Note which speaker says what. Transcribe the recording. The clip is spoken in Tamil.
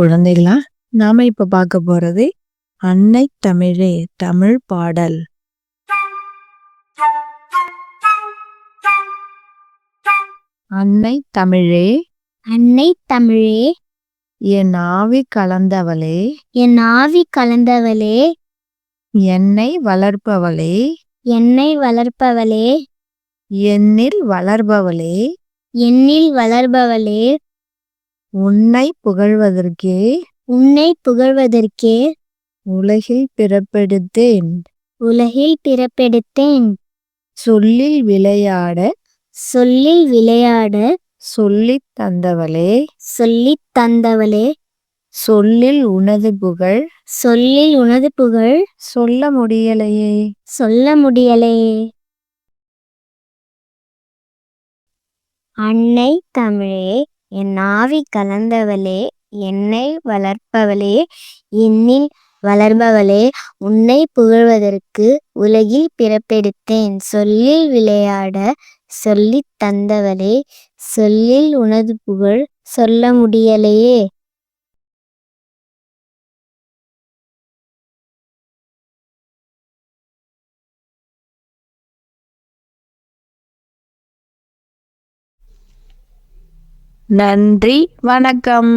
Speaker 1: குழந்தைகளா நாம இப்ப பார்க்க போறது அன்னை தமிழே தமிழ் பாடல். அன்னை தமிழே.
Speaker 2: அன்னை தமிழே.
Speaker 1: என் ஆவி கலந்தவளே.
Speaker 2: என் ஆவி கலந்தவளே.
Speaker 1: என்னை வளர்ப்பவளே.
Speaker 2: என்னை வளர்ப்பவளே.
Speaker 1: என்னில் வளர்பவளே.
Speaker 2: என்னில் வளர்பவளே.
Speaker 1: உன்னை புகழ்வதற்கே
Speaker 2: உன்னை புகழ்வதற்கே
Speaker 1: உலகில் பிறப்பெடுத்தேன்.
Speaker 2: உலகில் பிறப்பெடுத்தேன்.
Speaker 1: சொல்லில் விளையாட
Speaker 2: சொல்லில் விளையாட
Speaker 1: சொல்லித் தந்தவளே.
Speaker 2: சொல்லித் தந்தவளே.
Speaker 1: சொல்லில் உனது புகழ்
Speaker 2: சொல்லில் உனது புகழ்
Speaker 1: சொல்ல முடியலையே.
Speaker 2: சொல்ல முடியலையே. அன்னை தமிழே என் ஆவி கலந்தவளே என்னை வளர்ப்பவளே என்னில் வளர்பவளே உன்னை புகழ்வதற்கு உலகில் பிறப்பெடுத்தேன். சொல்லில் விளையாட சொல்லித் தந்தவளே சொல்லில் உனது புகழ் சொல்ல முடியலையே.
Speaker 1: நன்றி வணக்கம்.